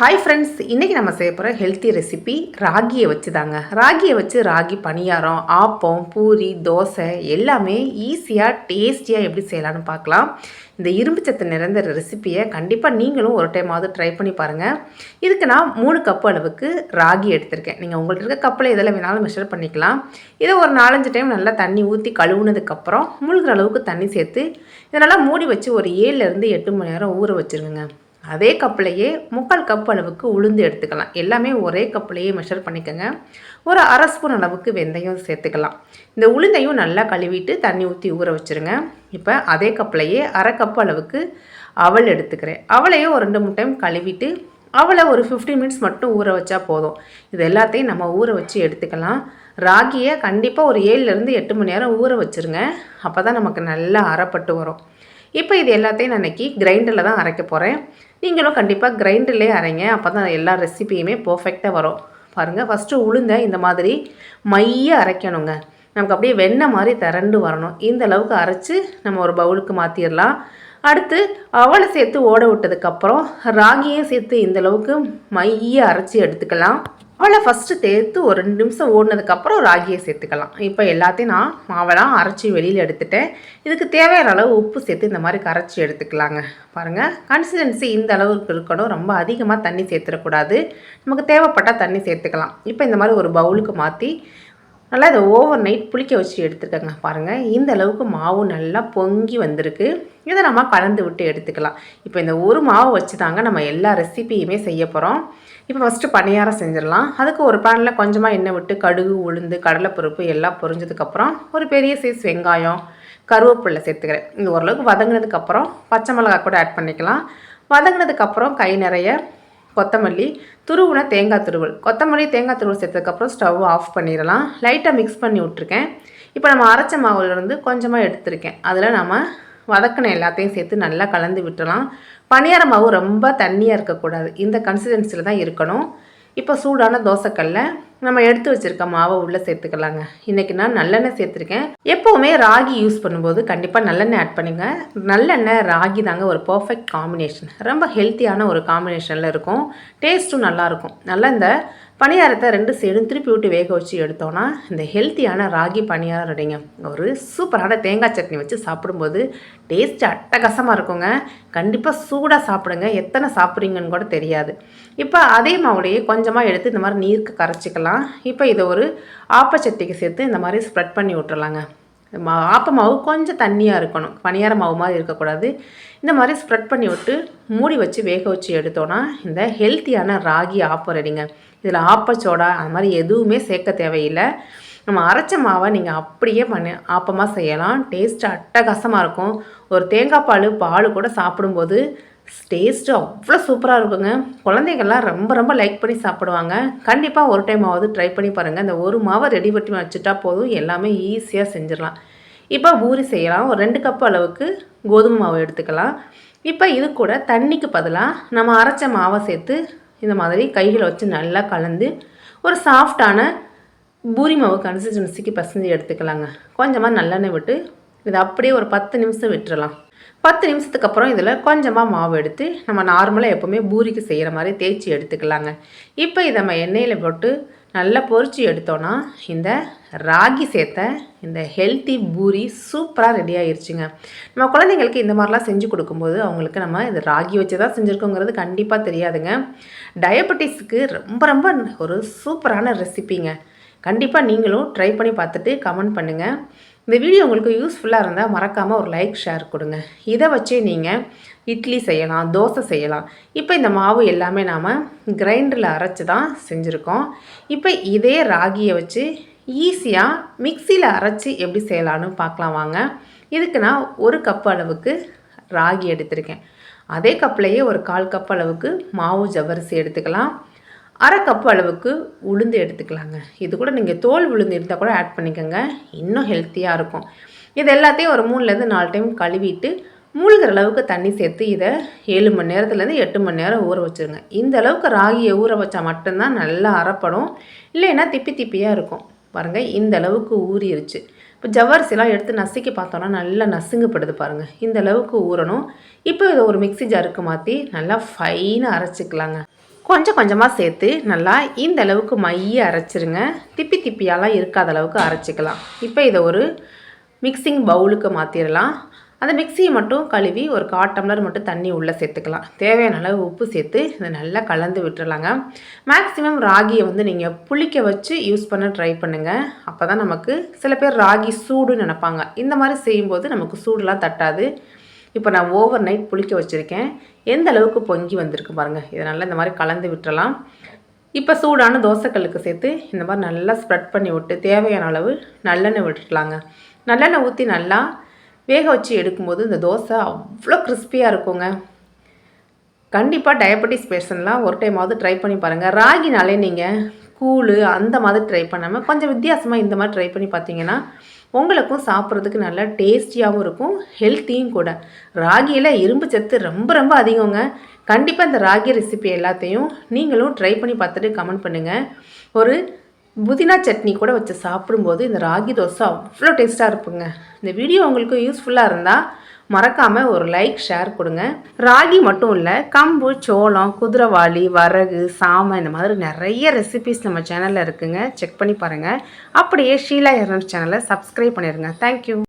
Hi friends இன்றைக்கி நம்ம செய்ய போகிற ஹெல்த்தி ரெசிபி ராகியை வச்சு தாங்க ராகியை வச்சு ராகி பணியாரம் ஆப்பம் பூரி தோசை எல்லாமே ஈஸியாக டேஸ்டியாக எப்படி செய்யலாம்னு பார்க்கலாம். இந்த இரும்பு சத்து நிறைந்த ரெசிப்பியை கண்டிப்பாக நீங்களும் ஒரு டைமாவது ட்ரை பண்ணி பாருங்கள் இதுக்கு நான் மூணு கப்பு அளவுக்கு ராகி எடுத்திருக்கேன். நீங்கள் உங்கள்ட்ட இருக்க கப்பில் எதில் வேணாலும் மெஷர் பண்ணிக்கலாம். இதை ஒரு நாலஞ்சு டைம் நல்லா தண்ணி ஊற்றி கழுவுனதுக்கப்புறம் மூழ்கிற அளவுக்கு தண்ணி சேர்த்து இதனால் மூடி வச்சு ஒரு ஏழுலேருந்து எட்டு மணி நேரம் ஊற வச்சுருங்க அதே கப்லையே முக்கால் கப் அளவுக்கு உளுந்து எடுத்துக்கலாம். எல்லாமே ஒரே கப்லையே மெஷர் பண்ணிக்கோங்க. ஒரு அரை ஸ்பூன் அளவுக்கு வெந்தயம் சேர்த்துக்கலாம். இந்த உளுந்தையும் நல்லா கழுவிட்டு தண்ணி ஊற்றி ஊற வச்சுருங்க. இப்போ அதே கப்லையே அரை கப் அளவுக்கு அவல் எடுத்துக்கிறேன். அவளையும் ஒரு ரெண்டு மூணு டைம் கழுவிட்டு அவளை ஒரு ஃபிஃப்டீன் மினிட்ஸ் மட்டும் ஊற வச்சா போதும். இது எல்லாத்தையும் நம்ம ஊற வச்சு எடுத்துக்கலாம். ராகியை கண்டிப்பாக ஒரு ஏழுலேருந்து எட்டு மணி நேரம் ஊற வச்சுருங்க. அப்போ தான் நமக்கு நல்லா அறப்பட்டு வரும். இப்போ இது எல்லாத்தையும் நான் இன்றைக்கி கிரைண்டரில் தான் அரைக்க போகிறேன் நீங்களும் கண்டிப்பாக கிரைண்டர்லேயே அரைங்க. அப்போ தான் எல்லா ரெசிபியுமே பர்ஃபெக்டாக வரும். பாருங்கள் ஃபஸ்ட்டு உளுந்த இந்த மாதிரி மைய அரைக்கணுங்க. நமக்கு அப்படியே வெண்ணெய் மாதிரி திரண்டு வரணும். இந்த அளவுக்கு அரைச்சி நம்ம ஒரு பவுலுக்கு மாற்றிடலாம் அடுத்து அவளை சேர்த்து ஓட விட்டதுக்கப்புறம் ராகியும் சேர்த்து இந்த அளவுக்கு மைய அரைச்சி எடுத்துக்கலாம். அவளை ஃபஸ்ட்டு தேர்த்து ஒரு ரெண்டு நிமிஷம் ஓடினதுக்கப்புறம் ராகியை சேர்த்துக்கலாம். இப்போ எல்லாத்தையும் நான் மாவெல்லாம் அரைச்சி வெளியில் எடுத்துட்டேன். இதுக்கு தேவையான அளவு உப்பு சேர்த்து இந்த மாதிரி கரைச்சி எடுத்துக்கலாங்க. பாருங்கள் கன்சிஸ்டன்சி இந்த அளவுக்கு இருக்கணும். ரொம்ப அதிகமாக தண்ணி சேர்த்துடக்கூடாது. நமக்கு தேவைப்பட்டால் தண்ணி சேர்த்துக்கலாம். இப்போ இந்த மாதிரி ஒரு பவுலுக்கு மாற்றி நல்லா இதை ஓவர் நைட் புளிக்க வச்சு எடுத்துக்கோங்க. பாருங்கள் இந்த அளவுக்கு மாவு நல்லா பொங்கி வந்திருக்கு. இதை நம்ம கலந்து விட்டு எடுத்துக்கலாம். இப்போ இந்த ஒரு மாவு வச்சு தாங்க நம்ம எல்லா ரெசிபியுமே செய்ய போகிறோம் இப்போ ஃபஸ்ட்டு பணியாரம் செஞ்சிடலாம். அதுக்கு ஒரு பேனில் கொஞ்சமாக எண்ணெய் விட்டு கடுகு உளுந்து கடலைப்பருப்பு எல்லாம் பொரிஞ்சதுக்கப்புறம் ஒரு பெரிய சைஸ் வெங்காயம் கருவேப்பிலை சேர்த்துக்கிறேன். இது ஓரளவுக்கு வதங்கினதுக்கப்புறம் பச்சை மிளகாய் கூட ஆட் பண்ணிக்கலாம். வதங்கினதுக்கப்புறம் கை நிறைய கொத்தமல்லி துருவுன தேங்காய் துருவல். கொத்தமல்லி தேங்காய் துருவல் சேர்த்ததுக்கப்புறம் ஸ்டவ் ஆஃப் பண்ணிடலாம். லைட்டாக மிக்ஸ் பண்ணி விட்ருக்கேன் இப்போ நம்ம அரைச்ச மாவுலேருந்து கொஞ்சமாக எடுத்திருக்கேன். அதில் நம்ம வதக்கின எல்லாத்தையும் சேர்த்து நல்லா கலந்து விட்டுலாம் பணியார மாவு ரொம்ப தண்ணியாக இருக்கக்கூடாது. இந்த கன்சிஸ்டன்சியில் தான் இருக்கணும். இப்போ சூடான தோசைக்கல்லை நம்ம எடுத்து வச்சுருக்க மாவை உள்ளே சேர்த்துக்கலாங்க. இன்றைக்கி நான் நல்லெண்ணெய் சேர்த்துருக்கேன். எப்போவுமே ராகி யூஸ் பண்ணும்போது கண்டிப்பாக நல்லெண்ணெய் ஆட் பண்ணுங்க. நல்லெண்ணெய் ராகி தாங்க ஒரு பர்ஃபெக்ட் காம்பினேஷன் ரொம்ப ஹெல்த்தியான ஒரு காம்பினேஷனில் இருக்கும். டேஸ்ட்டும் நல்லாயிருக்கும் நல்லா இந்த பணியாரத்தை ரெண்டு சைடும் திருப்பி விட்டு வேக வச்சு எடுத்தோன்னா இந்த ஹெல்த்தியான ராகி பணியாரம் ரெடிங்க ஒரு சூப்பரான தேங்காய் சட்னி வச்சு சாப்பிடும்போது டேஸ்ட் அட்டகாசமாக இருக்குங்க. கண்டிப்பாக சூடாக சாப்பிடுங்க. எத்தனை சாப்பிட்றீங்கன்னு கூட தெரியாது. இப்போ அதே மாவுடைய கொஞ்சமாக எடுத்து இந்த மாதிரி நீருக்கு கரைச்சிக்கலாம். இப்போ இதை ஒரு ஆப்பச்சட்டிக்கு சேர்த்து இந்த மாதிரி ஸ்ப்ரெட் பண்ணி விட்டுறலாங்க. மா ஆப்ப மாவு கொஞ்சம் தண்ணியாக இருக்கணும். பனியார மாவு மாதிரி இருக்கக்கூடாது. இந்த மாதிரி ஸ்ப்ரெட் பண்ணி விட்டு மூடி வச்சு வேக வச்சு எடுத்தோன்னா இந்த ஹெல்த்தியான ராகி ஆப்பம் ரெடிங்க இதில் ஆப்பச்சோடா அது மாதிரி எதுவுமே சேர்க்க தேவையில்லை. நம்ம அரைச்ச மாவை நீங்கள் அப்படியே பண்ணி ஆப்பமாக செய்யலாம். டேஸ்ட் அட்டகாசமாக இருக்கும். ஒரு தேங்காய் பால் பால் கூட சாப்பிடும்போது டேஸ்ட்டு அவ்வளோ சூப்பராக இருக்குங்க. குழந்தைகள்லாம் ரொம்ப ரொம்ப லைக் பண்ணி சாப்பிடுவாங்க. கண்டிப்பாக ஒரு டைம் ஆகுது ட்ரை பண்ணி பாருங்கள் இந்த ஒரு மாவை ரெடி பண்ணி வச்சுட்டா போதும். எல்லாமே ஈஸியாக செஞ்சிடலாம். இப்போ பூரி செய்யலாம். ஒரு ரெண்டு கப் அளவுக்கு கோதுமை மாவு எடுத்துக்கலாம். இப்போ இது கூட தண்ணிக்கு பதிலாக நம்ம அரைச்ச மாவை சேர்த்து இந்த மாதிரி கைகளை வச்சு நல்லா கலந்து ஒரு சாஃப்டான பூரி மாவு கன்சிஸ்டன்சிக்கு பசஞ்சு எடுத்துக்கலாங்க. கொஞ்சமாக நல்லெண்ணெய் விட்டு இதை அப்படியே ஒரு பத்து நிமிஷம் விட்டுறலாம். பத்து நிமிஷத்துக்கு அப்புறம் இதில் கொஞ்சமாக மாவு எடுத்து நம்ம நார்மலாக எப்போவுமே பூரிக்கு செய்கிற மாதிரி தேய்ச்சி எடுத்துக்கலாங்க. இப்போ இதை நம்ம எண்ணெயில் போட்டு நல்லா பொரிச்சு எடுத்தோன்னா இந்த ராகி சேர்த்த இந்த ஹெல்த்தி பூரி சூப்பராக ரெடி ஆகிருச்சுங்க நம்ம குழந்தைங்களுக்கு இந்த மாதிரிலாம் செஞ்சு கொடுக்கும்போது அவங்களுக்கு நம்ம இது ராகி வச்சு தான் செஞ்சுருக்கோங்கிறது கண்டிப்பாக தெரியாதுங்க. டயபெட்டிஸ்க்கு ரொம்ப ரொம்ப ஒரு சூப்பரான ரெசிபிங்க கண்டிப்பாக நீங்களும் ட்ரை பண்ணி பார்த்துட்டு கமெண்ட் பண்ணுங்கள் இந்த வீடியோ உங்களுக்கு யூஸ்ஃபுல்லாக இருந்தால் மறக்காமல் ஒரு லைக் ஷேர் கொடுங்க. இதை வச்சு நீங்கள் இட்லி செய்யலாம் தோசை செய்யலாம். இப்போ இந்த மாவு எல்லாமே நாம் கிரைண்டரில் அரைச்சி தான் செஞ்சுருக்கோம். இப்போ இதே ராகியை வச்சு ஈஸியாக மிக்சியில் அரைச்சி எப்படி செய்யலான்னு பார்க்கலாம் வாங்க. இதுக்கு நான் ஒரு கப் அளவுக்கு ராகி எடுத்திருக்கேன். அதே கப்லேயே ஒரு கால் கப் அளவுக்கு மாவு ஜவ்வரிசி எடுத்துக்கலாம். அரை கப் அளவுக்கு உளுந்து எடுத்துக்கலாங்க. இது கூட நீங்கள் தோல் உளுந்து இருந்தால் கூட ஆட் பண்ணிக்கோங்க. இன்னும் ஹெல்த்தியாக இருக்கும். இது எல்லாத்தையும் ஒரு மூணுலேருந்து நாலு டைம் கழுவிட்டு மூழ்கிற அளவுக்கு தண்ணி சேர்த்து இதை ஏழு மணி நேரத்துலேருந்து எட்டு மணி நேரம் ஊற வச்சுருங்க. இந்த அளவுக்கு ராகியை ஊற வச்சா மட்டும்தான் நல்லா அரைப்படும். இல்லைன்னா திப்பி திப்பியாக இருக்கும். பாருங்கள் இந்த அளவுக்கு ஊறிடுச்சு இப்போ ஜவ்வரிசிலாம் எடுத்து நசுக்கி பார்த்தோன்னா நல்லா நசுங்கப்படுது பாருங்கள் இந்த அளவுக்கு ஊறணும். இப்போ இதை ஒரு மிக்சி ஜாருக்கு மாற்றி நல்லா ஃபைனாக அரைச்சிக்கலாங்க. கொஞ்சம் கொஞ்சமாக சேர்த்து நல்லா இந்த அளவுக்கு மைய அரைச்சிருங்க. திப்பி திப்பியாலாம் இருக்காத அளவுக்கு அரைச்சிக்கலாம். இப்போ இதை ஒரு மிக்சிங் பவுலுக்கு மாற்றிடலாம் அந்த மிக்சியை மட்டும் கழுவி ஒரு கால் டம்ளர் மட்டும் தண்ணி உள்ளே சேர்த்துக்கலாம். தேவையான அளவு உப்பு சேர்த்து இதை நல்லா கலந்து விட்டுறலாங்க. மேக்ஸிமம் ராகியை வந்து நீங்கள் புளிக்க வச்சு யூஸ் பண்ண ட்ரை பண்ணுங்கள் அப்போ தான் நமக்கு சில பேர் ராகி சூடுன்னு நினைப்பாங்க. இந்த மாதிரி செய்யும்போது நமக்கு சூடெலாம் தட்டாது. இப்போ நான் ஓவர் நைட் புளிக்க வச்சுருக்கேன். எந்த அளவுக்கு பொங்கி வந்திருக்கு பாருங்கள் இதனால் இந்த மாதிரி கலந்து விட்டுறலாம். இப்போ சூடான தோசைக்கல்லுக்கு சேர்த்து இந்த மாதிரி நல்லா ஸ்ப்ரெட் பண்ணி விட்டு தேவையான அளவு நல்லெண்ணெய் விட்டுடலாங்க நல்லெண்ணெய் ஊற்றி நல்லா வேக வச்சு எடுக்கும்போது இந்த தோசை அவ்வளோ கிறிஸ்பியாக இருக்குங்க. கண்டிப்பாக டயபெட்டிஸ் பேஷண்ட்லாம் ஒரு டைமாவது ட்ரை பண்ணி பாருங்கள் ராகினாலே நீங்கள் கூழ் அந்த மாதிரி ட்ரை பண்ணாமல் கொஞ்சம் வித்தியாசமாக இந்த மாதிரி ட்ரை பண்ணி பார்த்தீங்கன்னா உங்களுக்கும் சாப்பிட்றதுக்கு நல்லா டேஸ்டியாகவும் இருக்கும் ஹெல்த்தியும் கூட. ராகியில் இரும்பு சத்து ரொம்ப ரொம்ப அதிகங்க. கண்டிப்பாக இந்த ராகி ரெசிபி எல்லாத்தையும் நீங்களும் ட்ரை பண்ணி பார்த்துட்டு கமெண்ட் பண்ணுங்கள் ஒரு புதினா சட்னி கூட வச்சு சாப்பிடும்போது இந்த ராகி தோசை அவ்வளோ டேஸ்ட்டாக இருப்புங்க இந்த வீடியோ உங்களுக்கு யூஸ்ஃபுல்லாக இருந்தால் மறக்காமல் ஒரு லைக் ஷேர் கொடுங்க. ராகி மட்டும் இல்லை கம்பு சோளம் குதிரைவாளி வரகு சாமை இந்த மாதிரி நிறைய ரெசிபிஸ் நம்ம சேனலில் இருக்குங்க. செக் பண்ணி பாருங்கள் அப்படியே ஷீலா எரன் சேனலை சப்ஸ்கிரைப் பண்ணிடுங்க தேங்க்யூ